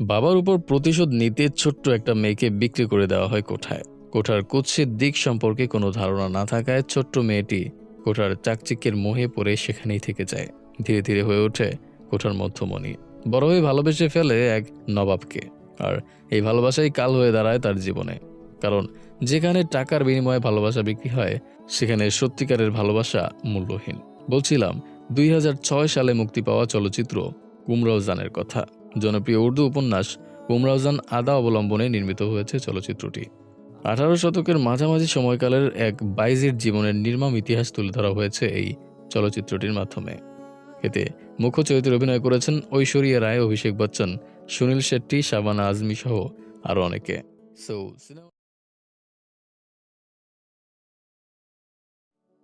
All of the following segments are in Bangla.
বাবার উপর প্রতিশোধ নিতে ছোট্ট একটা মেয়েকে বিক্রি করে দেওয়া হয় কোঠায়। কোঠার কুৎসিত দিক সম্পর্কে কোনো ধারণা না থাকায় ছোট্ট মেয়েটি কোঠার চাকচিক্যের মোহে পড়ে সেখানেই থেকে যায়। ধীরে ধীরে হয়ে ওঠে কোঠার মধ্যমণি। বড় হয়ে ভালোবেসে ফেলে এক নবাবকে। আর এই ভালোবাসাই কাল হয়ে দাঁড়ায় তার জীবনে। কারণ যেখানে টাকার বিনিময়ে ভালোবাসা বিক্রি হয়, সেখানে সত্যিকারের ভালোবাসা মূল্যহীন। বলছিলাম, দুই হাজার ছয় সালে মুক্তি পাওয়া চলচ্চিত্র কুমরাউজানের কথা। জনপ্রিয় উর্দু উপন্যাস কুমরাউজান আদা অবলম্বনে নির্মিত হয়েছে চলচ্চিত্রটি। আঠারো শতকের মাঝামাঝি সময়কালের এক বাইজির জীবনের নির্মম ইতিহাস তুলে ধরা হয়েছে এই চলচ্চিত্রটির মাধ্যমে। এতে মুখ্য চরিত্রে অভিনয় করেছেন ঐশ্বরিয়া রায়, অভিষেক বচ্চন, সুনীল শেট্টি, শাবানা আজমি সহ আরও অনেকে।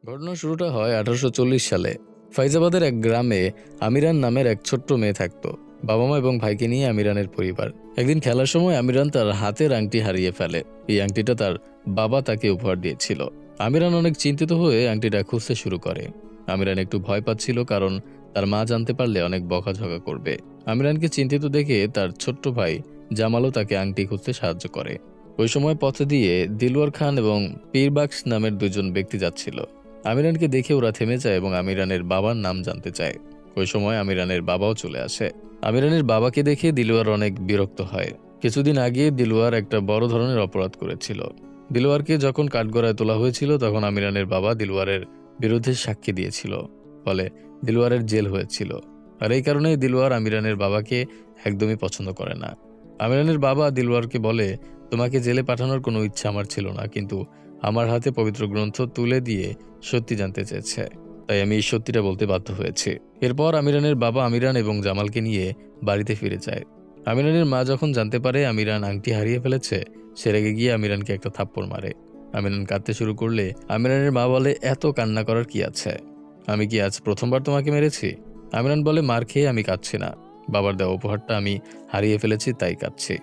ঘটনা শুরুটা হয় আঠারোশো চল্লিশ সালে। ফাইজাবাদের এক গ্রামে আমিরান নামের এক ছোট্ট মেয়ে থাকতো। বাবা মা এবং ভাইকে নিয়ে আমিরানের পরিবার। একদিন খেলার সময় আমিরান তার হাতের আংটি হারিয়ে ফেলে। এই আংটিটা তার বাবা তাকে উপহার দিয়েছিল। আমিরান অনেক চিন্তিত হয়ে আংটিটা খুঁজতে শুরু করে। আমিরান একটু ভয় পাচ্ছিল কারণ তার মা জানতে পারলে অনেক বকাঝকা করবে। আমিরানকে চিন্তিত দেখে তার ছোট্ট ভাই জামালও তাকে আংটি খুঁজতে সাহায্য করে। ওই সময় পথে দিয়ে দিলওয়ার খান এবং পীরবাক্স নামের দুজন ব্যক্তি যাচ্ছিল। আমিরানকে দেখে ওরা থেমে যায় এবং আমিরানের বাবার নাম জানতে চায়। ওই সময় আমিরানের বাবাও চলে আসে। আমিরানের বাবাকে দেখে দিলওয়ার অনেক বিরক্ত হয়। কিছুদিন আগে দিলওয়ার একটা বড় ধরনের অপরাধ করেছিল। দিলওয়ারকে যখন কাঠগড়ায় তোলা হয়েছিল, তখন আমিরানের বাবা দিলওয়ারের বিরুদ্ধে সাক্ষী দিয়েছিল। ফলে দিলওয়ারের জেল হয়েছিল। আর এই কারণেই দিলওয়ার আমিরানের বাবাকে একদমই পছন্দ করে না। আমিরানের বাবা দিলওয়ারকে বলে, তোমাকে জেলে পাঠানোর কোনো ইচ্ছা আমার ছিল না, কিন্তু আমার হাতে পবিত্র গ্রন্থ তুলে দিয়ে সত্যি জানতে চেয়েছে। তাই আমি এই সত্যিটা বলতে বাধ্য হয়েছি। এরপর আমিরানের বাবা আমিরান এবং জামালকে নিয়ে বাড়িতে ফিরে যায়। আমিরানের মা যখন জানতে পারে আমিরান আংটি হারিয়ে ফেলেছে, সে রেগে গিয়ে আমিরানকে একটা থাপ্পড় মারে। আমিরান কাঁদতে শুরু করলে আমিরানের মা বলে, এত কান্না করার কি আছে? আমি কি আজ প্রথমবার তোমাকে মেরেছি? আমিরান বলে, মার খেয়ে আমি কাঁদছি না। বাবার দেওয়া উপহারটা আমি হারিয়ে ফেলেছি, তাই কাঁদছি।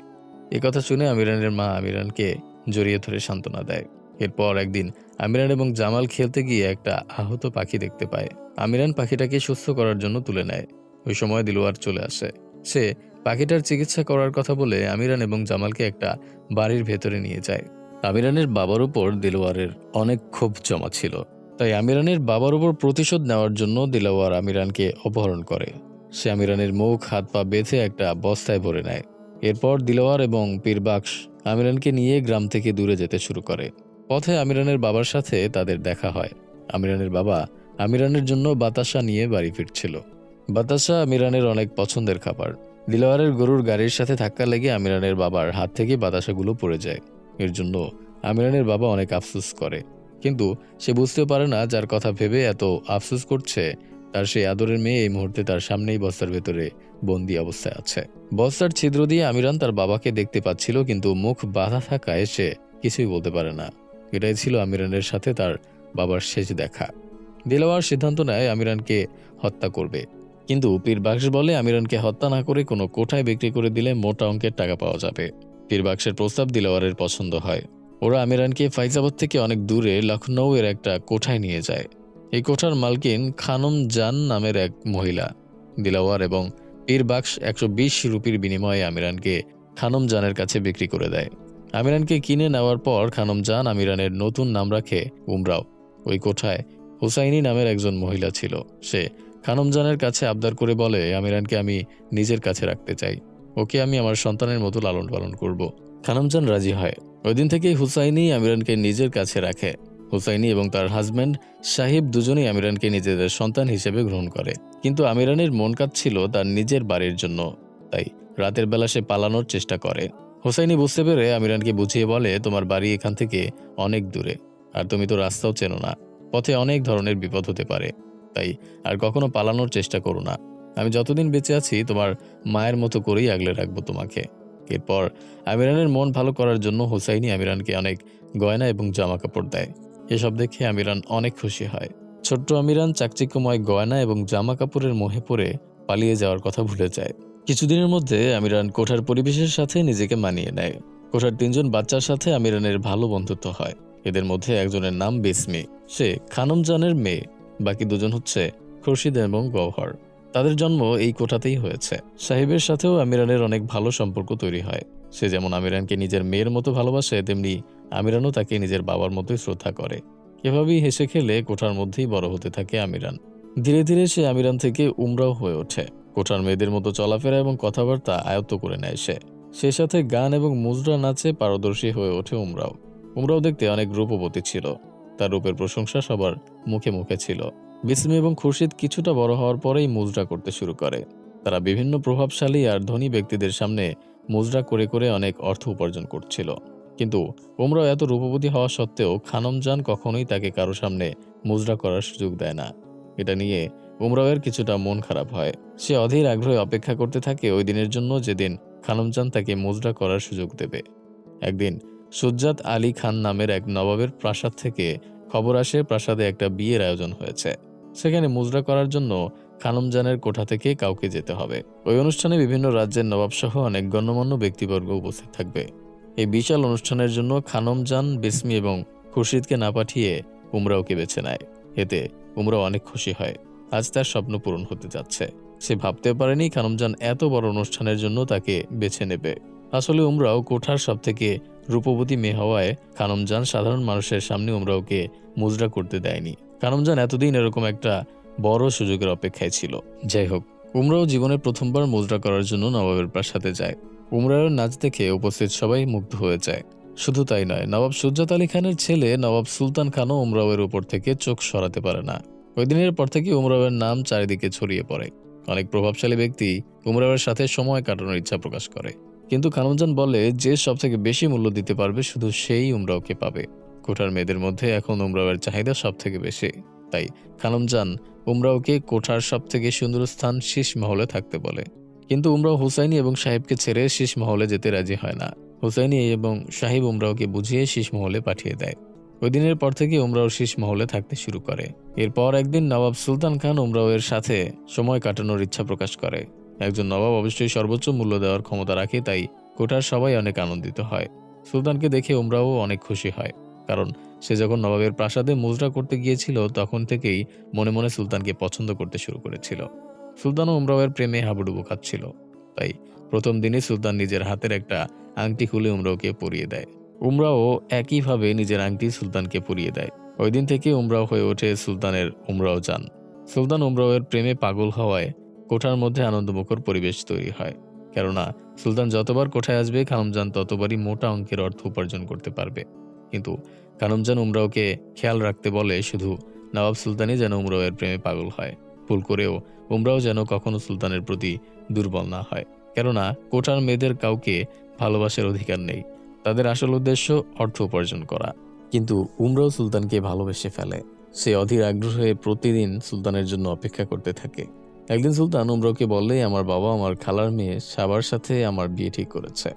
কথা শুনে আমিরানের মা আমিরানকে জড়িয়ে ধরে সান্ত্বনা দেয়। এরপর একদিন আমিরান এবং জামাল খেলতে গিয়ে একটা আহত পাখি দেখতে পায়। আমিরান পাখিটাকে সুস্থ করার জন্য তুলে নেয়। ওই সময় দিলওয়ার চলে আসে। সে পাখিটার চিকিৎসা করার কথা বলে আমিরান এবং জামালকে একটা বাড়ির ভেতরে নিয়ে যায়। আমিরানের বাবার উপর দিলওয়ারের অনেক ক্ষোভ জমা ছিল। তাই আমিরানের বাবার উপর প্রতিশোধ নেওয়ার জন্য দিলওয়ার আমিরানকে অপহরণ করে। সে আমিরানের মুখ, হাত পা বেঁধে একটা বস্তায় ভরে নেয়। এরপর দিলওয়ার এবং পীরবাক্স আমিরানকে নিয়ে গ্রাম থেকে দূরে যেতে শুরু করে। পথে আমিরানের বাবার সাথে তাদের দেখা হয়। আমিরানের বাবা আমিরানের জন্য বাতাসা নিয়ে বাড়ি ফিরছিল। বাতাসা আমিরানের অনেক পছন্দের খাবার। দিলওয়ারের গরুর গাড়ির সাথে ধাক্কা লেগে আমিরানের বাবার হাত থেকে বাতাসাগুলো পড়ে যায়। এর জন্য আমিরানের বাবা অনেক আফসোস করে। কিন্তু সে বুঝতেও পারে না যার কথা ভেবে এত আফসোস করছে। তার সেই আদরের মেয়ে এই মুহূর্তে তার সামনেই বস্তার ভেতরে বন্দি অবস্থায় আছে। বস্তার ছিদ্র দিয়ে আমিরান তার বাবাকে দেখতে পাচ্ছিল কিন্তু মুখ বাধা থাকায় সে কিছুই বলতে পারে না। এটাই ছিল আমিরানের সাথে তার বাবার শেষ দেখা। দিলওয়ার সিদ্ধান্ত নেয় আমিরানকে হত্যা করবে। কিন্তু পীরবাক্স বলে, আমিরানকে হত্যা না করে কোনো কোঠায় বিক্রি করে দিলে মোটা অঙ্কের টাকা পাওয়া যাবে। পীরবাক্সের প্রস্তাব দিলওয়ারের পছন্দ হয়। ওরা আমিরানকে ফাইজাবাদ থেকে অনেক দূরে লখনৌ এর একটা কোঠায় নিয়ে যায়। এই কোঠার মালকিন খানম জান নামের এক মহিলা। দিলাওয়ার এবং পীরবাক্স একশো বিশ রুপির বিনিময়ে আমিরানকে খানম জানের কাছে বিক্রি করে দেয়। আমিরানকে কিনে নেওয়ার পর খানম জান আমিরানের নতুন নাম রাখে উমরাও। ওই কোঠায় হুসাইনি নামের একজন মহিলা ছিল। সে খানমজানের কাছে আবদার করে বলে, আমিরানকে আমি নিজের কাছে রাখতে চাই। ওকে আমি আমার সন্তানের মতো লালন পালন করব। খানমজান রাজি হয়। ওই দিন থেকেই হুসাইনি আমিরানকে নিজের কাছে রাখে। হুসাইনি এবং তার হাজব্যান্ড সাহিব দুজনেই আমিরানকে নিজেদের সন্তান হিসেবে গ্রহণ করে। কিন্তু আমিরানের মন কাজ ছিল তার নিজের বাড়ির জন্য। তাই রাতের বেলা সে পালানোর চেষ্টা করে। হোসাইনি বুঝতে পেরে আমিরানকে বুঝিয়ে বলে, তোমার বাড়ি এখান থেকে অনেক দূরে, আর তুমি তো রাস্তাও চেনো না। পথে অনেক ধরনের বিপদ হতে পারে, তাই আর কখনো পালানোর চেষ্টা করো না। আমি যতদিন বেঁচে আছি, তোমার মায়ের মতো করেই আগলে রাখব তোমাকে। এরপর আমিরানের মন ভালো করার জন্য হোসাইনি আমিরানকে অনেক গয়না এবং জামা কাপড় দেয়। এসব দেখে আমিরান অনেক খুশি হয়। ছোট্ট আমিরান চাকচিক্যময় গয়না এবং জামা কাপড়ের মোহে পড়ে পালিয়ে যাওয়ার কথা ভুলে যায়। কিছুদিনের মধ্যে আমিরান কোঠার পরিবেশের সাথে নিজেকে মানিয়ে নেয়। কোঠার তিনজন বাচ্চার সাথে আমিরানের ভালো বন্ধুত্ব হয়। এদের মধ্যে একজনের নাম বিসমি। সে খানম জানের মেয়ে। বাকি দুজন হচ্ছে খুরশিদ এবং গৌহর তাদের জন্ম এই কোঠাতেই হয়েছে। সাহেবের সাথেও আমিরানের অনেক ভালো সম্পর্ক তৈরি হয়। সে যেমন আমিরানকে নিজের মেয়ের মতো ভালোবাসে, তেমনি আমিরানও তাকে নিজের বাবার মতোই শ্রদ্ধা করে। এভাবেই হেসে খেলে কোঠার মধ্যেই বড় হতে থাকে আমিরান। ধীরে ধীরে সে আমিরান থেকে উমরাও হয়ে ওঠে। কোঠার মেয়েদের মতো চলাফেরা এবং কথাবার্তা আয়ত্ত করে নেয় সে। সে সাথে গান এবং মুজরা নাচে পারদর্শী হয়ে ওঠে উমরাও। উমরাও দেখতে অনেক রূপবতী ছিল। তার রূপের প্রশংসা সবার মুখে মুখে ছিল। বিসমি এবং খুরশিদ কিছুটা বড় হওয়ার পরেই মুজরা করতে শুরু করে। তারা বিভিন্ন প্রভাবশালী আর ধনী ব্যক্তিদের সামনে মুজরা করে করে অনেক অর্থ উপার্জন করছিল। কিন্তু উমরাও এত রূপবতী হওয়া সত্ত্বেও খানমজান কখনোই তাকে কারও সামনে মুজরা করার সুযোগ দেয় না। এটা নিয়ে উমরাওয়ের কিছুটা মন খারাপ হয়। সে অধীর আগ্রহে অপেক্ষা করতে থাকে ওই দিনের জন্য যেদিন খানমজান তাকে মুজরা করার সুযোগ দেবে। একদিন সুজ্জাত আলী খান নামের এক নবাবের প্রাসাদ থেকে খবর আসে প্রাসাদে একটা বিয়ের আয়োজন হয়েছে। সেখানে মুজরা করার জন্য খানমজানের কোঠা থেকে কাউকে যেতে হবে। ওই অনুষ্ঠানে বিভিন্ন রাজ্যের নবাবসহ অনেক গণ্যমান্য ব্যক্তিবর্গ উপস্থিত থাকবে। এই বিশাল অনুষ্ঠানের জন্য খানমজান, বিসমি এবং খুরশিদকে না পাঠিয়ে উমরাওকে বেছে নেয়। এতে উমরাও অনেক খুশি হয়। আজ তার স্বপ্ন পূরণ হতে যাচ্ছে। সে ভাবতে পারেনি খানমজান এত বড় অনুষ্ঠানের জন্য তাকে বেছে নেবে। আসলে উমরাও কোঠার সব থেকে রূপবতী মেয়ে হওয়ায় খানমজান সাধারণ মানুষের সামনে উমরাওকে মুজরা করতে দেয়নি। খানমজান এতদিন এরকম একটা বড় সুযোগের অপেক্ষায় ছিল। যাই হোক, উমরাও জীবনের প্রথমবার মুজরা করার জন্য নবাবের প্রাসাদে যায়। উমরাওয়ের নাচ দেখে উপস্থিত সবাই মুগ্ধ হয়ে যায়। শুধু তাই নয়, নবাব সুজ্জাত আলী খানের ছেলে নবাব সুলতান খানও উমরাওয়ের উপর থেকে চোখ সরাতে পারে না। ওই দিনের পর থেকে উমরাওয়ের নাম চারিদিকে ছড়িয়ে পড়ে। অনেক প্রভাবশালী ব্যক্তি উমরাওয়ের সাথে সময় কাটানোর ইচ্ছা প্রকাশ করে। কিন্তু খানমজান বলে, যে সব থেকে বেশি মূল্য দিতে পারবে শুধু সেই উমরাওকে পাবে। কোঠার মেয়েদের মধ্যে এখন উমরাওয়ের চাহিদা সব থেকে বেশি। তাই খানমজান উমরাওকে কোঠার সব থেকে সুন্দর স্থান শীষ মহলে থাকতে বলে। কিন্তু উমরাও হুসাইনি এবং সাহেবকে ছেড়ে শীষ মহলে যেতে রাজি হয় না। হুসাইনি এবং সাহেব উমরাওকে বুঝিয়ে শীষ মহলে পাঠিয়ে দেয়। ওই দিনের পর থেকে উমরাও শীষ মহলে থাকতে শুরু করে। এরপর একদিন নবাব সুলতান খান উমরাওয়ের সাথে সময় কাটানোর ইচ্ছা প্রকাশ করে। একজন নবাব অবশ্যই সর্বোচ্চ মূল্য দেওয়ার ক্ষমতা রাখে, তাই কোটার সবাই অনেক আনন্দিত হয়। সুলতানকে দেখে উমরাও অনেক খুশি হয়, কারণ সে যখন নবাবের প্রাসাদে মুজরা করতে গিয়েছিল, তখন থেকেই মনে মনে সুলতানকে পছন্দ করতে শুরু করেছিল। সুলতানও উমরাওয়ের প্রেমে হাবুডুবু খাচ্ছিল। তাই প্রথম দিনই সুলতান নিজের হাতের একটা আংটি খুলে উমরাওকে পরিয়ে দেয়। উমরাও একইভাবে নিজের আংটি সুলতানকে পরিয়ে দেয়। ওই দিন থেকে উমরাও হয়ে ওঠে সুলতানের উমরাও যান। সুলতান উমরাওয়ের প্রেমে পাগল হওয়ায় কোঠার মধ্যে আনন্দমুখর পরিবেশ তৈরি হয়। কেননা, সুলতান যতবার কোঠায় আসবে, খানমজান ততবারই মোটা অঙ্কের অর্থ উপার্জন করতে পারবে। কিন্তু খানমজান উমরাওকে খেয়াল রাখতে বলে শুধু নবাব সুলতানই যেন উমরাওয়ের প্রেমে পাগল হয়। ভুল করেও উমরাও যেন কখনো সুলতানের প্রতি দুর্বল না হয়। কেননা, কোঠার মেয়েদের কাউকে ভালোবাসার অধিকার নেই। তাদের আসল উদ্দেশ্য অর্থ উপার্জন করা। কিন্তু উমরাও সুলতানকে ভালোবেসে ফেলে। সে অধীর আগ্রহে প্রতিদিন সুলতানের জন্য অপেক্ষা করতে থাকে। একদিন সুলতান উমরাওকে বললে আমার বাবা, আমার খালার মেয়ে, সাবার সাথে আমার বিয়ে ঠিক করেছে।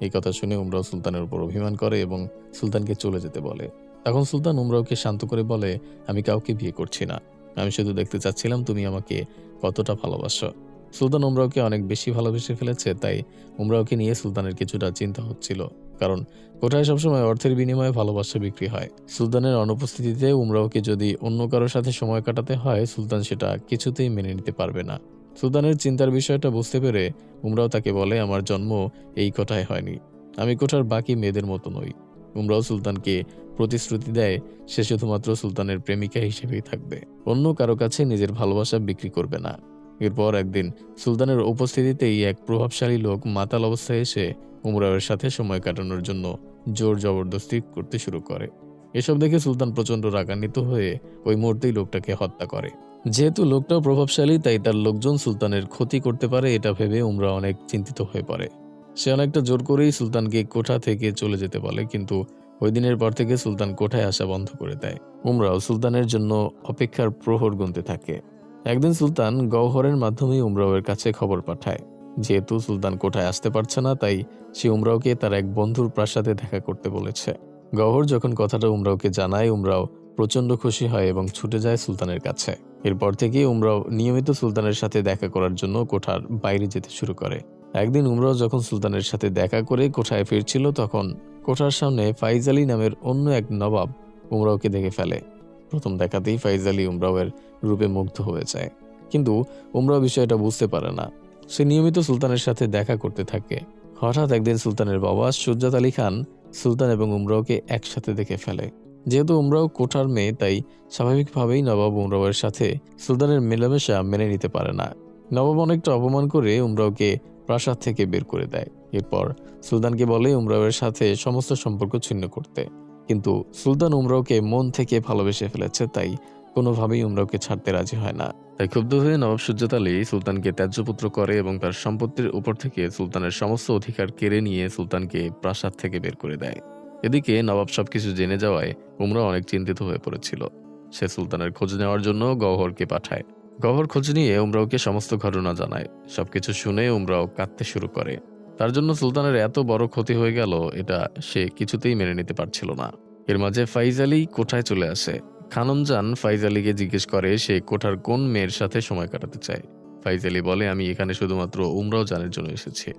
এই কথা শুনে উমরাও সুলতানের উপর অভিমান করে এবং সুলতানকে চলে যেতে বলে। তখন সুলতান উমরাওকে শান্ত করে বলে, আমি কাউকে বিয়ে করছি না। আমি শুধু দেখতে চাচ্ছিলাম তুমি আমাকে কতটা ভালোবাসো। সুলতান উমরাওকে অনেক বেশি ভালোবেসে ফেলেছে, তাই উমরাওকে নিয়ে সুলতানের কিছুটা চিন্তা হচ্ছিল। কারণ কোথায় সবসময় অর্থের বিনিময়ে ভালোবাসা বিক্রি হয়। সুলতানের অনুপস্থিতিতে উমরাওকে যদি অন্য কারোর সাথে সময় কাটাতে হয়, সুলতান সেটা কিছুতেই মেনে নিতে পারবে না। সুলতানের চিন্তার বিষয়টা বুঝতে পেরে উমরাও তাকে বলে, আমার জন্ম এই কোঠায় হয়নি। আমি কোঠার বাকি মেয়েদের মতো নই। উমরাও সুলতানকে প্রতিশ্রুতি দেয়, সে শুধুমাত্র সুলতানের প্রেমিকা হিসেবেই থাকবে। অন্য কারও কাছে নিজের ভালোবাসা বিক্রি করবে না। এরপর একদিন সুলতানের উপস্থিতিতেই এক প্রভাবশালী লোক মাতাল অবস্থায় এসে উমরাওয়ের সাথে সময় কাটানোর জন্য জোর জবরদস্তি করতে শুরু করে। এসব দেখে সুলতান প্রচণ্ড রাগান্বিত হয়ে ওই মুহূর্তেই লোকটাকে হত্যা করে। যেহেতু লোকটাও প্রভাবশালী, তাই তার লোকজন সুলতানের ক্ষতি করতে পারে এটা ভেবে উমরা অনেক চিন্তিত হয়ে পড়ে। সে অনেকটা জোর করেই সুলতানকে কোঠা থেকে চলে যেতে বলে, কিন্তু ওই দিনের পর থেকে সুলতান কোঠায় আসা বন্ধ করে দেয়। উমরাও সুলতানের জন্য অপেক্ষার প্রহর গুনতে থাকে। একদিন সুলতান গহ্বরের মাধ্যমে উমরাওয়ের কাছে খবর পাঠায়। যেহেতু সুলতান কোঠায় আসতে পারছে না, তাই সে উমরাওকে তার এক বন্ধুর প্রাসাদে দেখা করতে বলেছে। গহর যখন কথাটা উমরাওকে জানায়, উমরাও প্রচণ্ড খুশি হয় এবং ছুটে যায় সুলতানের কাছে। এরপর থেকে উমরাও নিয়মিত সুলতানের সাথে দেখা করার জন্য কোঠার বাইরে যেতে শুরু করে। একদিন উমরাও যখন সুলতানের সাথে দেখা করে কোঠায় ফিরছিল, তখন কোঠার সামনে ফাইজ আলী নামের অন্য এক নবাব উমরাওকে দেখে ফেলে। প্রথম দেখাতেই ফাইজ আলী উমরাওয়ের রূপে মুগ্ধ হয়ে যায়। কিন্তু উমরাও বিষয়টা বুঝতে পারে না। সে নিয়মিত সুলতানের সাথে দেখা করতে থাকে। হঠাৎ একদিন সুলতানের বাবা সুজাত আলী খান সুলতান এবং উমরাওকে একসাথে দেখে ফেলে। যেহেতু উমরাও কোঠার মেয়ে, তাই স্বাভাবিকভাবেই নবাব উমরাওয়ের সাথে সুলতানের মেলামেশা মেনে নিতে পারে না। নবাব অনেকটা অপমান করে উমরাওকে প্রাসাদ থেকে বের করে দেয়। এরপর সুলতানকে বলে উমরাওয়ের সাথে সমস্ত সম্পর্ক ছিন্ন করতে। কিন্তু সুলতান উমরাওকে মন থেকে ভালোবেসে ফেলেছে, তাই কোনোভাবেই উমরাওকে ছাড়তে রাজি হয় না। তাই ক্ষুব্ধ হয়ে নবাব সুজ্জাত আলী সুলতানকে ত্যায্যপুত্র করে এবং তার সম্পত্তির উপর থেকে সুলতানের সমস্ত অধিকার কেড়ে নিয়ে সুলতানকে প্রাসাদ থেকে বের করে দেয়। এদিকে নবাব সবকিছু জেনে যাওয়ায় উমরাও অনেক চিন্তিত হয়ে পড়েছিল। সে সুলতানের খোঁজ নেওয়ার জন্য গহ্বরকে পাঠায়। গহ্বর খোঁজ নিয়ে উমরাওকে সমস্ত ঘটনা জানায়। সবকিছু শুনে উমরাও কাঁদতে শুরু করে। তার জন্য সুলতানের এত বড় ক্ষতি হয়ে গেল, এটা সে কিছুতেই মেনে নিতে পারছিল না। এর মাঝে ফাইজ আলী কোঠায় চলে আসে? খানমজান ফাইজ আলীকে জিজ্ঞেস করে সে কোঠার কোন মেয়ের সাথে সময় কাটাতে চায়। ফাইজ বলে, আমি এখানে শুধুমাত্র উমরাও জানের জন্য এসেছি।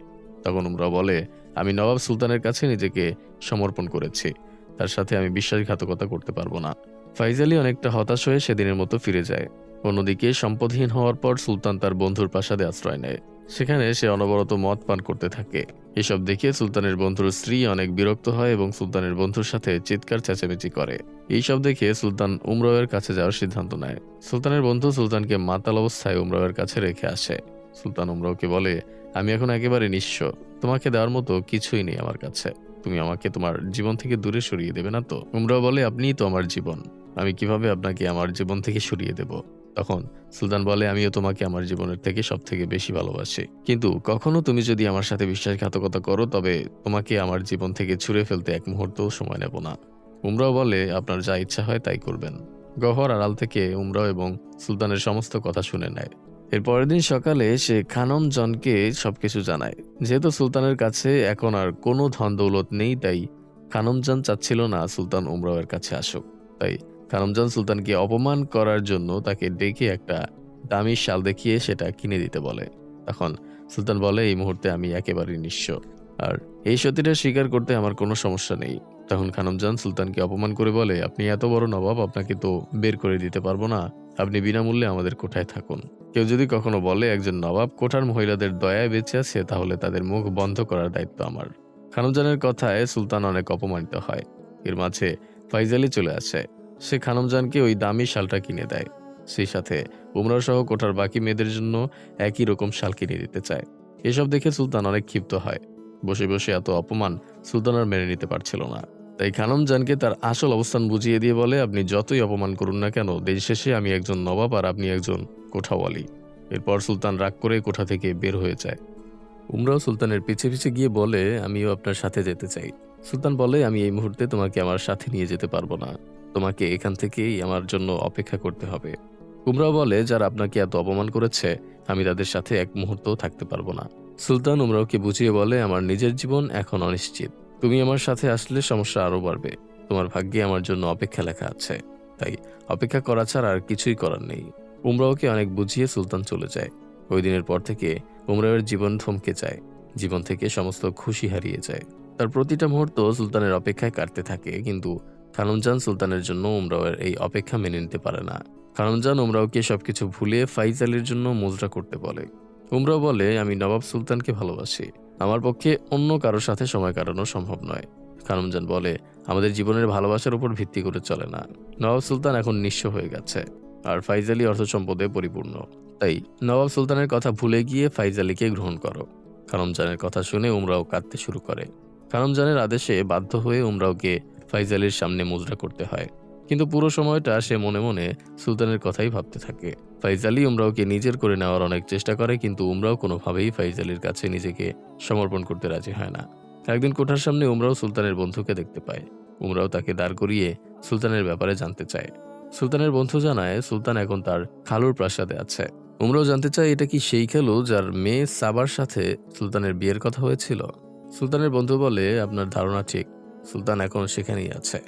তখন উমরাও বলে, আমি নবাব সুলতানের কাছে নিজেকে সমর্পণ করেছি। তার সাথে আমি বিশ্বাসঘাতকতা করতে পারব না। ফাইজ অনেকটা হতাশ হয়ে সেদিনের মতো ফিরে যায়। অন্যদিকে সম্পদহীন হওয়ার পর সুলতান তার বন্ধুর প্রাসাদে আশ্রয় নেয়। সেখানে সে অনবরত মদ পান করতে থাকে। এসব দেখে সুলতানের বন্ধুর স্ত্রী অনেক বিরক্ত হয় এবং সুলতানের বন্ধুর সাথে চিৎকার চেঁচামেচি করে। এইসব দেখে সুলতান উমরাওয়ের কাছে যাওয়ার সিদ্ধান্ত নেয়। সুলতানের বন্ধু সুলতানকে মাতাল অবস্থায় উমরাওয়ের কাছে রেখে আসে। সুলতান উমরাওকে বলে, আমি এখন একেবারে নিঃস্ব। তোমাকে দেওয়ার মতো কিছুই নেই আমার কাছে। তুমি আমাকে তোমার জীবন থেকে দূরে সরিয়ে দেবে না তো? উমরাও বলে, আপনিই তো আমার জীবন। আমি কীভাবে আপনাকে আমার জীবন থেকে সরিয়ে দেব? তখন সুলতান বলে, আমিও তোমাকে আমার জীবনের থেকে সব থেকে বেশি ভালোবাসি। কিন্তু কখনো তুমি যদি আমার সাথে বিশ্বাসঘাতকতা করো, তবে তোমাকে আমার জীবন থেকে ছুঁড়ে ফেলতে এক মুহূর্তও সময় নেব না। উমরাও বলে, আপনার যা ইচ্ছা হয় তাই করবেন। গহর আড়াল থেকে উমরাও এবং সুলতানের সমস্ত কথা শুনে নেয়। এর পরের দিন সকালে সে খানম জনকে সবকিছু জানায়। যেহেতু সুলতানের কাছে এখন আর কোনো ধন দৌলত নেই, তাই খানমজান চাচ্ছিল না সুলতান উমরাওয়ের কাছে আসুক। তাই খানমজান সুলতানকে অপমান করার জন্য তাকে ডেকে একটা দামি শাল দেখিয়ে সেটা কিনে দিতে বলে। তখন সুলতান বলে, এই মুহূর্তে আমি একেবারেই নিঃস্ব। আর এই সত্যিটা স্বীকার করতে আমার কোনো সমস্যা নেই। তখন খানমজান সুলতানকে অপমান করে বলে, আপনি এত বড় নবাব, আপনাকে তো বের করে দিতে পারব না। আপনি বিনামূল্যে আমাদের কোঠায় থাকুন। কেউ যদি কখনো বলে, একজন নবাব, কোঠার মহিলাদের দয়ায় বেঁচে আছে, তাহলে তাদের মুখ বন্ধ করার দায়িত্ব আমার। খানমজানের কথায় সুলতান অনেক অপমানিত হয়। এর মাঝে ফাইজালি চলে আসে। সে খানমজানকে ওই দামি শালটা কিনে দেয়। সেই সাথে উমরা সহ কোঠার বাকি মেয়েদের জন্য একই রকম শাল কিনে দিতে চায়। এসব দেখে সুলতান অনেক ক্ষিপ্ত হয়। বসে বসে এত অপমান সুলতান আর মেনে নিতে পারছিল না। তাই খানমজানকে তার আসল অবস্থান বুঝিয়ে দিয়ে বলে, আপনি যতই অপমান করুন না কেন দিন শেষে আমি একজন নবাব আর আপনি একজন কোঠাওয়ালি। এরপর সুলতান রাগ করে কোঠা থেকে বের হয়ে যায়। উমরাও সুলতানের পিছে পিছে গিয়ে বলে, আমিও আপনার সাথে যেতে চাই। সুলতান বলে, আমি এই মুহূর্তে তোমাকে আমার সাথে নিয়ে যেতে পারব না। তোমাকে এখান থেকেই আমার জন্য অপেক্ষা করতে হবে। উমরাও বলে, যারা আপনাকে এত অপমান করেছে, আমি তাদের সাথে এক মুহূর্তও থাকতে পারব না। সুলতান উমরাওকে বুঝিয়ে বলে, আমার নিজের জীবন এখন অনিশ্চিত। তুমি আমার সাথে আসলে সমস্যা আরও বাড়বে। তোমার ভাগ্যে আমার জন্য অপেক্ষা লেখা আছে। তাই অপেক্ষা করা ছাড়া আর কিছুই করার নেই। উমরাওকে অনেক বুঝিয়ে সুলতান চলে যায়। ওই দিনের পর থেকে উমরাওয়ের জীবন থমকে যায়। জীবন থেকে সমস্ত খুশি হারিয়ে যায়। তার প্রতিটা মুহূর্ত সুলতানের অপেক্ষায় কাটতে থাকে, কিন্তু খানমজান সুলতানের জন্য উমরাওয়ের এই অপেক্ষা মেনে নিতে পারে না। খানমজান উমরাওকে সবকিছু ভুলে ফাইজ আলীর জন্য মুজরা করতে বলে। উমরাও বলে, আমি নবাব সুলতানকে ভালোবাসি। আমার পক্ষে অন্য কারোর সাথে সময় কাটানো সম্ভব নয়। খানমজান বলে, আমাদের জীবনের ভালোবাসার উপর ভিত্তি করে চলে না। নবাব সুলতান এখন নিঃস্ব হয়ে গেছে। আর ফাইজ আলী অর্থ সম্পদে পরিপূর্ণ। তাই নবাব সুলতানের কথা ভুলে গিয়ে ফাইজ আলীকে গ্রহণ করো। খানমজানের কথা শুনে উমরাও কাঁদতে শুরু করে। খানমজানের আদেশে বাধ্য হয়ে উমরাওকে ফাইজ আলীর সামনে মুজরা করতে হয়। কিন্তু পুরো সময়টা সে মনে মনে সুলতানের কথাই ভাবতে থাকে। ফাইজ আলী উমরাওকে নিজের করে নেওয়ার অনেক চেষ্টা করে, কিন্তু উমরাও কোনোভাবেই ফাইজ আলীর কাছে নিজেকে সমর্পণ করতে রাজি হয় না। একদিন কোঠার সামনে উমরাও সুলতানের বন্ধুকে দেখতে পায়। উমরাও তাকে দাঁড় করিয়ে সুলতানের ব্যাপারে জানতে চায়। সুলতানের বন্ধু জানায়, সুলতান এখন তার খালুর প্রাসাদে আছে। উমরাও জানতে চায়, এটা কি সেই খেলো যার মেয়ে সাবার সাথে সুলতানের বিয়ের কথা হয়েছিল? সুলতানের বন্ধু বলে, আপনার ধারণা ঠিক। সুলতান এখন সেখানেই আছে।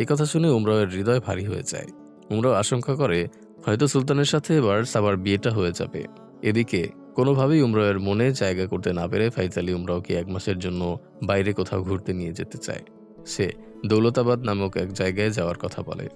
এই কথা শুনে উমরাওয়ের হৃদয় ভারী হয়ে যায়। উমরাও আশঙ্কা করে, হয়তো সুলতানের সাথে এবার সাবার বিয়েটা হয়ে যাবে। এদিকে, কোনোভাবেই উমরাওয়ের মনে জায়গা করতে না পেরে ফাইজ আলী উমরাওকে এক মাসের জন্য বাইরে কোথাও ঘুরতে নিয়ে যেতে চায়। সে দৌলতাবাদ নামক এক জায়গায় যাওয়ার কথা বলে।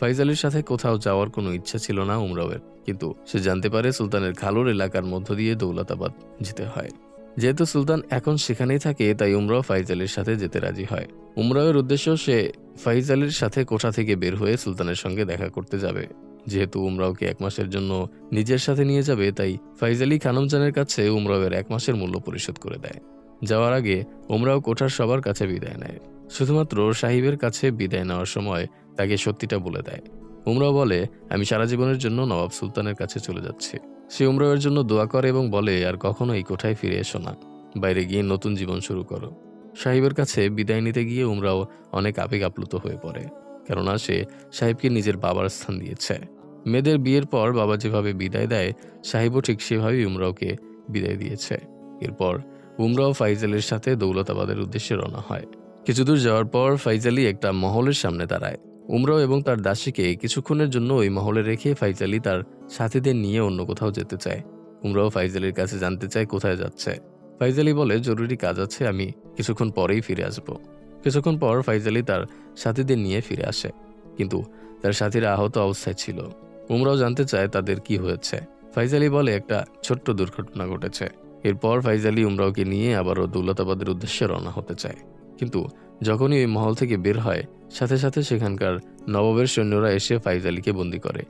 ফাইজালের সাথে কোথাও যাওয়ার কোনো ইচ্ছা ছিল না উমরাওয়ের, কিন্তু সে জানতে পারে সুলতানের খালুর এলাকার মধ্য দিয়ে দৌলতাবাদ যেতে হয়। যেহেতু সুলতান এখন সেখানেই থাকে, তাই উমরাও ফাইজালের সাথে যেতে রাজি হয়। উমরাওয়ের উদ্দেশ্য সে ফাইজ আলীর সাথে কোঠা থেকে বের হয়ে সুলতানের সঙ্গে দেখা করতে যাবে। যেহেতু উমরাওকে এক মাসের জন্য নিজের সাথে নিয়ে যাবে, তাই ফাইজালি খানমজানের কাছে উমরাওয়ের এক মাসের মূল্য পরিশোধ করে দেয়। যাওয়ার আগে উমরাও কোঠার সবার কাছে বিদায় নেয়। শুধুমাত্র সাহিবের কাছে বিদায় নেওয়ার সময় তাকে সত্যিটা বলে দেয়। উমরাও বলে, আমি সারা জীবনের জন্য নবাব সুলতানের কাছে চলে যাচ্ছি। সে উমরাওয়ের জন্য দোয়া করে এবং বলে, আর কখনো এই কোঠায় ফিরে এসো না। বাইরে গিয়ে নতুন জীবন শুরু করো। সাহেবের কাছে বিদায় নিতে গিয়ে উমরাও অনেক আবেগ আপ্লুত হয়ে পড়ে, কেননা সে সাহেবকে নিজের বাবার স্থান দিয়েছে। মেয়েদের বিয়ের পর বাবা যেভাবে বিদায় দেয়, সাহেবও ঠিক সেভাবেই উমরাওকে বিদায় দিয়েছে। এরপর উমরাও ফাইজালের সাথে দৌলতাবাদের উদ্দেশ্যে রওনা হয়। কিছুদূর যাওয়ার পর ফাইজালি একটা মহলের সামনে দাঁড়ায়। উমরাও এবং তার দাসীকে কিছুক্ষণের জন্য ওই মহলে রেখে ফাইজালি তার সাথীদের নিয়ে অন্য কোথাও যেতে চায়। উমরাও ফাইজালির কাছে জানতে চায় কোথায় যাচ্ছে। ফাইজালি বলে, জরুরি কাজ আছে, আমি কিছুক্ষণ পরেই ফিরে আসব। কিছুক্ষণ পর ফাইজালি তার সাথীদের নিয়ে ফিরে আসে। কিন্তু তার সাথীরা আহত অবস্থায় ছিল। উমরাও জানতে চায় তাদের কি হয়েছে। ফাইজালি বলে, একটা ছোট্ট দুর্ঘটনা ঘটেছে। এরপর ফাইজালি উমরাওকে নিয়ে আবারও দৌলতাবাদের উদ্দেশ্যে রওনা হতে চায়। কিন্তু যখনই ওই মহল থেকে বের হয়, সাথে সাথে সেখানকার নবাবের সৈন্যরা এসে ফাইজালিকে বন্দি করে।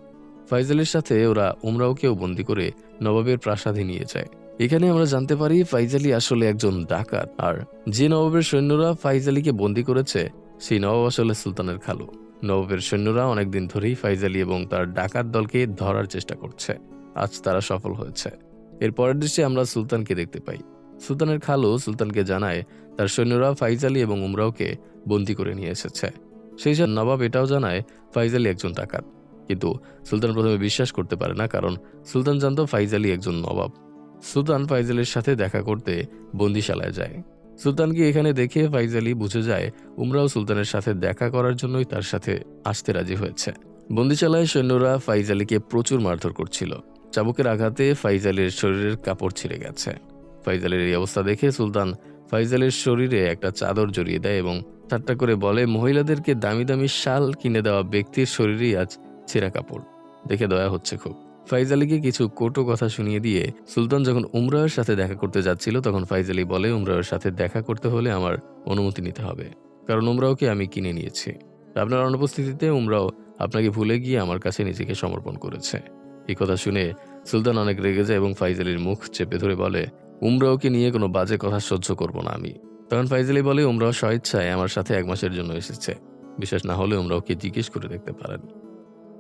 ফাইজালির সাথে ওরা উমরাওকেও বন্দি করে নবাবের প্রাসাদে নিয়ে যায়। এখানে আমরা জানতে পারি ফাইজালি আসলে একজন ডাকাত, আর যে নবাবের সৈন্যরা ফাইজালিকে বন্দি করেছে, সেই নবাব আসলে সুলতানের খালু। নবাবের সৈন্যরা অনেকদিন ধরেই ফাইজালি এবং তার ডাকাত দলকে ধরার চেষ্টা করছে। আজ তারা সফল হয়েছে। এর পরের দৃশ্যে আমরা সুলতানকে দেখতে পাই। সুলতানের খালু সুলতানকে জানায় তার সৈন্যরা ফাইজালি এবং উমরাওকে বন্দি করে নিয়ে এসেছে। সেই সাথে নবাব এটাও জানায়, ফাইজালি একজন ডাকাত। কিন্তু সুলতান প্রথমে বিশ্বাস করতে পারে না, কারণ সুলতান জানত ফাইজালি একজন নবাব। সুলতান ফাইজালের সাথে দেখা করতে বন্দিশালায় যায়। সুলতানকে এখানে দেখে ফাইজালি বুঝে যায়, উমরাও সুলতানের সাথে দেখা করার জন্যই তার সাথে আসতে রাজি হয়েছে। বন্দিশালায় সৈন্যরা ফাইজ ফাইজালিকে প্রচুর মারধর করছিল। চাবুকের আঘাতে ফাইজালের শরীরের কাপড় ছিঁড়ে গেছে। ফাইজালের এই অবস্থা দেখে সুলতান ফাইজালের শরীরে একটা চাদর জড়িয়ে দেয় এবং ঠাট্টা করে বলে, মহিলাদেরকে দামি দামি শাল কিনে দেওয়া ব্যক্তির শরীরেই আজ ছেঁড়া কাপড়। দেখে দয়া হচ্ছে খুব। ফাইজ আলীকে কিছু কোটো কথা শুনিয়ে দিয়ে সুলতান যখন উমরাওয়ের সাথে দেখা করতে যাচ্ছিল, তখন ফাইজ আলী বলে উমরাওয়ের সাথে দেখা করতে হলে আমার অনুমতি নিতে হবে। কারণ উমরাওকে আমি কিনে নিয়েছি। আপনার অনুপস্থিতিতে উমরাও আপনাকে ভুলে গিয়ে আমার কাছে নিজেকে সমর্পণ করেছে। এই কথা শুনে সুলতান অনেক রেগে যায় এবং ফাইজ আলীর মুখ চেপে ধরে বলে উমরাওকে নিয়ে কোনো বাজে কথা সহ্য করব না আমি। তখন ফাইজ আলী বলে, উমরাও স্বেচ্ছায় আমার সাথে এক মাসের জন্য এসেছে। বিশ্বাস না হলে উমরাওকে জিজ্ঞেস করে দেখতে পারেন।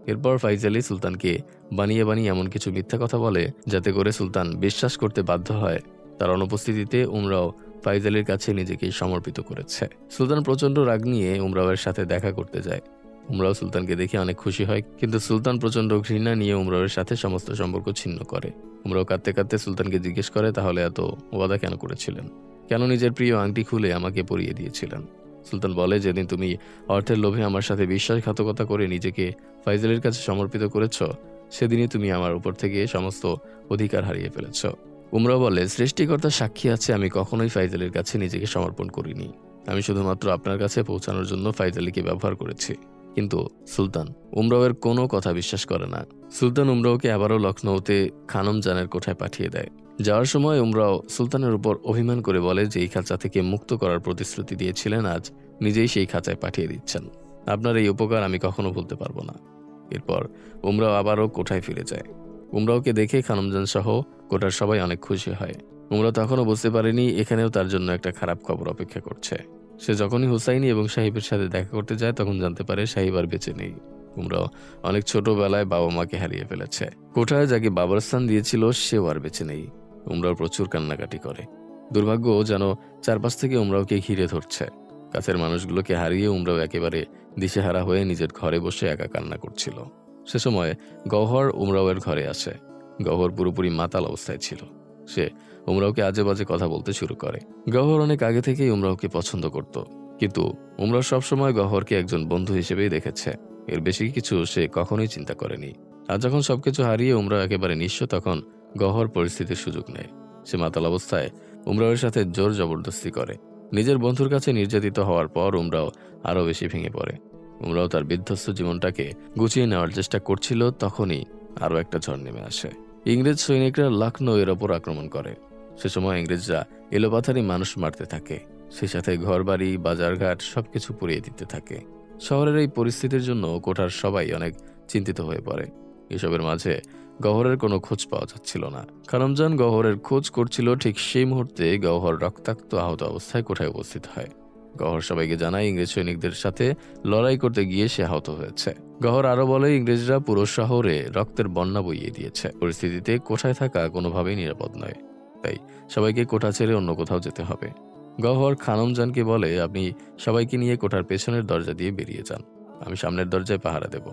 এরপর ফাইজ আলী সুলতানকে বানিয়ে বানিয়ে এমন কিছু মিথ্যা কথা বলে, যাতে করে সুলতান বিশ্বাস করতে বাধ্য হয় তার অনুপস্থিতিতে উমরাও ফাইজ আলীর কাছে নিজেকে সমর্পিত করেছে। সুলতান প্রচণ্ড রাগ নিয়ে উমরাওয়ের সাথে দেখা করতে যায়। উমরাও সুলতানকে দেখে অনেক খুশি হয়, কিন্তু সুলতান প্রচণ্ড ঘৃণা নিয়ে উমরাওয়ের সাথে সমস্ত সম্পর্ক ছিন্ন করে। উমরাও কাঁদতে কাঁদতে সুলতানকে জিজ্ঞেস করে, তাহলে এত ওয়াদা কেন করেছিলেন? কেন নিজের প্রিয় আংটি খুলে আমাকে পরিয়ে দিয়েছিলেন? সুলতান বলে, যেদিন তুমি অর্থের লোভে আমার সাথে বিশ্বাসঘাতকতা করে নিজেকে ফাইজালের কাছে সমর্পিত করেছ, সেদিনই তুমি আমার উপর থেকে সমস্ত অধিকার হারিয়ে ফেলেছ। উমরা বলে, সৃষ্টিকর্তার সাক্ষী আছে, আমি কখনোই ফাইজালের কাছে নিজেকে সমর্পণ করিনি। আমি শুধুমাত্র আপনার কাছে পৌঁছানোর জন্য ফাইজালিকে ব্যবহার করেছি। কিন্তু সুলতান উমরাওয়ের কোনো কথা বিশ্বাস করে না। সুলতান উমরাওকে আবারও লখনৌতে খানম জানের কোঠায় পাঠিয়ে দেয়। যাওয়ার সময় উমরাও সুলতানের উপর অভিমান করে বলে যে এই খাঁচা থেকে মুক্ত করার প্রতিশ্রুতি দিয়েছিলেন, আজ নিজেই সেই খাঁচায় পাঠিয়ে দিচ্ছেন। আপনার এই উপকার আমি কখনো ভুলতে পারব না। এরপর উমরাও আবারও কোঠায় ফিরে যায়। উমরাওকে দেখে খানমজান সহ কোটার সবাই অনেক খুশি হয়। উমরা তখনও বুঝতে পারেনি, এখানেও তার জন্য একটা খারাপ খবর অপেক্ষা করছে। সে যখনই হুসাইনি এবং সাহিবের সাথে দেখা করতে যায়, তখন জানতে পারে সাহিব আর বেঁচে নেই। উমরাও অনেক ছোটবেলায় বাবা মাকে হারিয়ে ফেলেছে। কোঠায় যাকে বাবার স্থান দিয়েছিল, সেও আর বেঁচে নেই। উমরাও প্রচুর কান্নাকাটি করে। দুর্ভাগ্য যেন চারপাশ থেকে উমরাওকে ঘিরে ধরছে। কাছের মানুষগুলোকে হারিয়ে উমরাও একেবারে দিশেহারা হয়ে নিজের ঘরে বসে একা কান্না করছিল। সে সময় গহর উমরাওয়ের ঘরে আসে। গহর পুরোপুরি মাতাল অবস্থায় ছিল। সে উমরাওকে আজে বাজে কথা বলতে শুরু করে। গহর অনেক আগে থেকেই উমরাওকে পছন্দ করত। কিন্তু উমরাও সবসময় গহরকে একজন বন্ধু হিসেবেই দেখেছে। এর বেশি কিছু সে কখনোই চিন্তা করেনি। আর যখন সবকিছু হারিয়ে উমরাও একেবারে নিঃস্ব, তখন গহর পরিস্থিতির সুযোগ নেয়। সে মাতাল অবস্থায় উমরাওয়ের সাথে জোর জবরদস্তি করে। নিজের বন্ধুর কাছে নির্যাতিত হওয়ার পর উমরাও আরও বেশি ভেঙে পড়ে। উমরাও তার বিধ্বস্ত জীবনটাকে গুছিয়ে নেওয়ার চেষ্টা করছিল, তখনই আরও একটা ঝড় নেমে আসে। ইংরেজ সৈনিকরা লখনৌ এর ওপর আক্রমণ করে। সে সময় ইংরেজরা এলোপাথারি মানুষ মারতে থাকে। সে সাথে ঘরবাড়ি, বাজারঘাট সবকিছু পুড়িয়ে দিতে থাকে। শহরের এই পরিস্থিতির জন্য কোঠার সবাই অনেক চিন্তিত হয়ে পড়ে। এসবের মাঝে গহরের কোনো খোঁজ পাওয়া যাচ্ছিল না। কারমজান গহরের খোঁজ করছিল ঠিক সেই মুহূর্তে গহর রক্তাক্ত আহত অবস্থায় কোঠায় উপস্থিত হয়। গহর সবাইকে জানায়, ইংরেজ সৈনিকদের সাথে লড়াই করতে গিয়ে সে আহত হয়েছে। গহর আরও বলে, ইংরেজরা পুরো শহরে রক্তের বন্যা বইয়ে দিয়েছে। পরিস্থিতিতে কোঠায় থাকা কোনোভাবেই নিরাপদ নয়। তাই সবাইকে কোঠা ছেড়ে অন্য কোথাও যেতে হবে। গহর খানমজানকে বলে, আপনি সবাইকে নিয়ে কোঠার পেছনের দরজা দিয়ে বেরিয়ে যান। আমি সামনের দরজায় পাহারা দেব।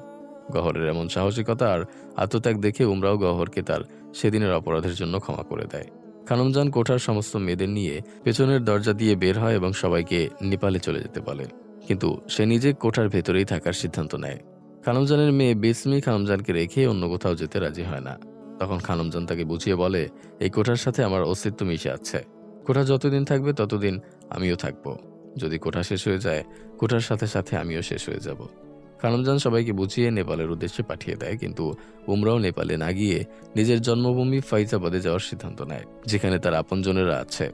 গহরের এমন সাহসিকতা আর আত্মত্যাগ দেখে উমরাও গহরকে তার সেদিনের অপরাধের জন্য ক্ষমা করে দেয়। খানমজান কোঠার সমস্ত মেয়েদের নিয়ে পেছনের দরজা দিয়ে বের হয় এবং সবাইকে নেপালে চলে যেতে বলে। কিন্তু সে নিজে কোঠার ভেতরেই থাকার সিদ্ধান্ত নেয়। খানমজানের মেয়ে বিসমি খানমজানকে রেখে অন্য কোথাও যেতে রাজি হয় না। তখন খানমজান তাকে বুঝিয়ে বলে, এই কোঠার সাথে আমার অস্তিত্ব মিশে আছে। কোঠা যতদিন থাকবে ততদিন আমিও থাকব। যদি কোঠা শেষ হয়ে যায়, কোঠার সাথে সাথে আমিও শেষ হয়ে যাব। খানমজান সবাইকে বুঝিয়ে নেপালের উদ্দেশ্যে পাঠিয়ে দেয়, কিন্তু উমরাও নেপালে না গিয়ে নিজের জন্মভূমি ফাইজাবাদে যাওয়ার সিদ্ধান্ত নেয়, যেখানে তার আপনজনেরা আছে।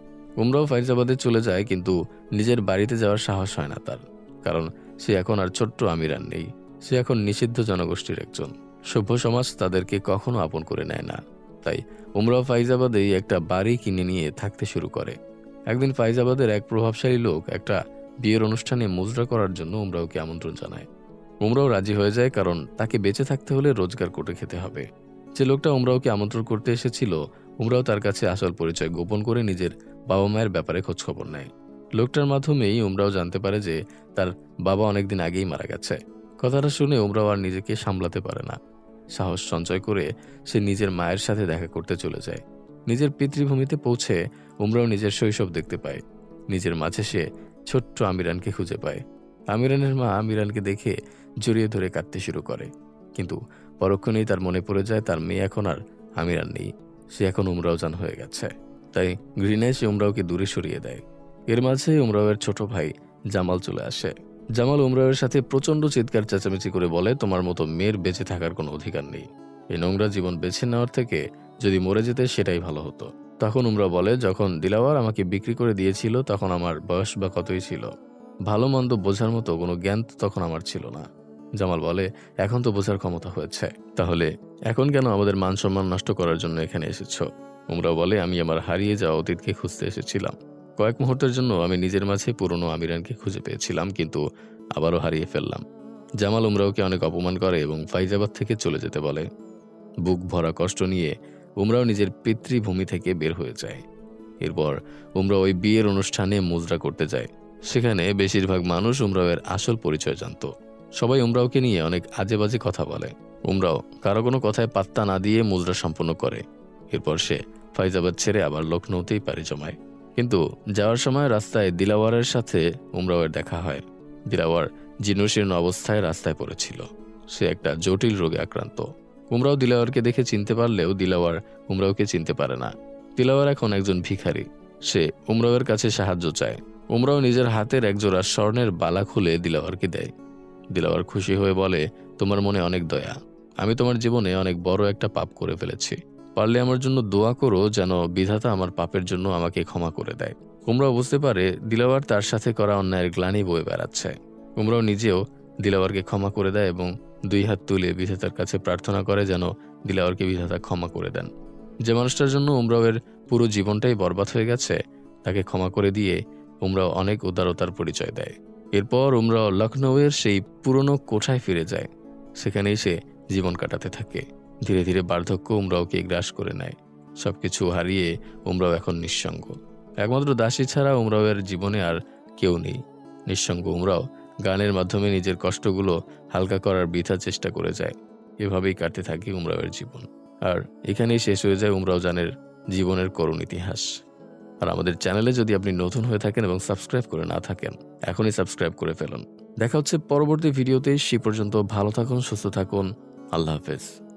উমরাও ফাইজাবাদে চলে যায়, কিন্তু নিজের বাড়িতে যাওয়ার সাহস হয় না তার, কারণ সে এখন আর ছোট্ট আমিরান নেই। সে এখন নিষিদ্ধ জনগোষ্ঠীর একজন। সভ্য সমাজ তাদেরকে কখনো আপন করে নেয় না। তাই উমরাও ফাইজাবাদেই একটা বাড়ি কিনে নিয়ে থাকতে শুরু করে। একদিন ফাইজাবাদের এক প্রভাবশালী লোক একটা বিয়ের অনুষ্ঠানে মুজরা করার জন্য উমরাওকে আমন্ত্রণ জানায়। উমরাও রাজি হয়ে যায় কারণ তাকে বেঁচে থাকতে হলে রোজগার করে খেতে হবে। যে লোকটা উমরাওকে আমন্ত্রণ করতে এসেছিল, উমরাও তার কাছে আসল পরিচয় গোপন করে নিজের বাবা মায়ের ব্যাপারে খোঁজখবর নেয়। লোকটার মাধ্যমেই উমরাও জানতে পারে যে তার বাবা অনেকদিন আগেই মারা গেছে। কথাটা শুনে উমরাও আর নিজেকে সামলাতে পারে না। সাহস সঞ্চয় করে সে নিজের মায়ের সাথে দেখা করতে চলে যায়। নিজের পিতৃভূমিতে পৌঁছে উমরাও নিজের শৈশব দেখতে পায়। নিজের মাঝে সে ছোট্ট আমিরানকে খুঁজে পায়। আমিরানের মা আমিরানকে দেখে জড়িয়ে ধরে কাঁদতে শুরু করে। কিন্তু পরক্ষণেই তার মনে পড়ে যায়, তার মেয়ে এখন আর আমিরান নেই। সে এখন উমরাওজান হয়ে গেছে। তাই ঘৃণায় সে উমরাওকে দূরে সরিয়ে দেয়। এর মাঝে উমরাওয়ের ছোট ভাই জামাল চলে আসে। জামাল উমরাওয়ের সাথে প্রচণ্ড চিৎকার, চেঁচামেচি করে বলে, তোমার মতো মেয়ের বেঁচে থাকার কোনো অধিকার নেই। এই নোংরা জীবন বেছে নেওয়ার থেকে যদি মরে যেতে সেটাই ভালো হতো। তখন উমরা বলে, যখন দিলাওয়ার আমাকে বিক্রি করে দিয়েছিল, তখন আমার বয়স বা কতই ছিল? ভালো মন্দ বোঝার মতো কোনো জ্ঞান তখন আমার ছিল না। জামাল বলে, এখন তো বোঝার ক্ষমতা হয়েছে। তাহলে এখন কেন আমাদের মান সম্মান নষ্ট করার জন্য এখানে এসেছ? উমরা বলে, আমি আমার হারিয়ে যাওয়া অতীতকে খুঁজতে এসেছিলাম। কয়েক মুহূর্তের জন্য আমি নিজের মাঝে পুরনো আমিরানকে খুঁজে পেয়েছিলাম, কিন্তু আবারও হারিয়ে ফেললাম। জামাল উমরাওকে অনেক অপমান করে এবং ফাইজাবাদ থেকে চলে যেতে বলে। বুক ভরা কষ্ট নিয়ে উমরাও নিজের পিতৃভূমি থেকে বের হয়ে যায়। এরপর উমরা ওই বিয়ের অনুষ্ঠানে মুজরা করতে যায়। সেখানে বেশিরভাগ মানুষ উমরাওয়ের আসল পরিচয় জানত। সবাই উমরাওকে নিয়ে অনেক আজে বাজে কথা বলে। উমরাও কারও কোনো কথায় পাত্তা না দিয়ে মুজরা সম্পন্ন করে। এরপর সে ফাইজাবাদ ছেড়ে আবার লখনৌতেই পাড়ি জমায়। কিন্তু যাওয়ার সময় রাস্তায় দিলাওয়ারের সাথে উমরাওয়ের দেখা হয়। দিলাওয়ার জীর্ণশীর্ণ অবস্থায় রাস্তায় পড়েছিল। সে একটা জটিল রোগে আক্রান্ত। উমরাও দিলাওয়ারকে দেখে চিনতে পারলেও দিলাওয়ার উমরাওকে চিনতে পারে না। দিলাওয়ার এখন একজন ভিখারি। সে উমরাওয়ের কাছে সাহায্য চায়। উমরাও নিজের হাতের একজোড়া স্বর্ণের বালা খুলে দিলাওয়ারকে দেয়। দিলাওয়ার খুশি হয়ে বলে, তোমার মনে অনেক দয়া। আমি তোমার জীবনে অনেক বড় একটা পাপ করে ফেলেছি। পারলে আমার জন্য দোয়া করো যেন বিধাতা আমার পাপের জন্য আমাকে ক্ষমা করে দেয়। উমরাও বুঝতে পারে দিলাওয়ার তার সাথে করা অন্যায়ের গ্লানি বয়ে বেড়াচ্ছে। উমরাও নিজেও দিলাওয়ারকে ক্ষমা করে দেয় এবং দুই হাত তুলে বিধাতার কাছে প্রার্থনা করে যেন দিলাওয়ারকে বিধাতা ক্ষমা করে দেন। যে মানুষটার জন্য উমরাওয়ের পুরো জীবনটাই বরবাদ হয়ে গেছে, তাকে ক্ষমা করে দিয়ে উমরাও অনেক উদারতার পরিচয় দেয়। এরপর উমরাও লখনৌয়ের সেই পুরনো কোঠায় ফিরে যায়। সেখানেই সে জীবন কাটাতে থাকে। ধীরে ধীরে বার্ধক্য উমরাওকে গ্রাস করে নেয়। সবকিছু হারিয়ে উমরাও এখন নিঃসঙ্গ। একমাত্র দাসী ছাড়া উমরাওয়ের জীবনে আর কেউ নেই। নিঃসঙ্গ উমরাও গানের মাধ্যমে নিজের কষ্টগুলো হালকা করার বৃথা চেষ্টা করে যায়। এভাবেই কাটতে থাকে উমরাওয়ের জীবন। আর এখানেই শেষ হয়ে যায় উমরাও জানের জীবনের করুণ ইতিহাস। আর আমাদের চ্যানেলে যদি আপনি নতুন হয়ে থাকেন এবং সাবস্ক্রাইব করে না থাকেন, এখনই সাবস্ক্রাইব করে ফেলুন। দেখা হচ্ছে পরবর্তী ভিডিওতে, সে পর্যন্ত ভালো থাকুন, সুস্থ থাকুন। আল্লাহ হাফেজ।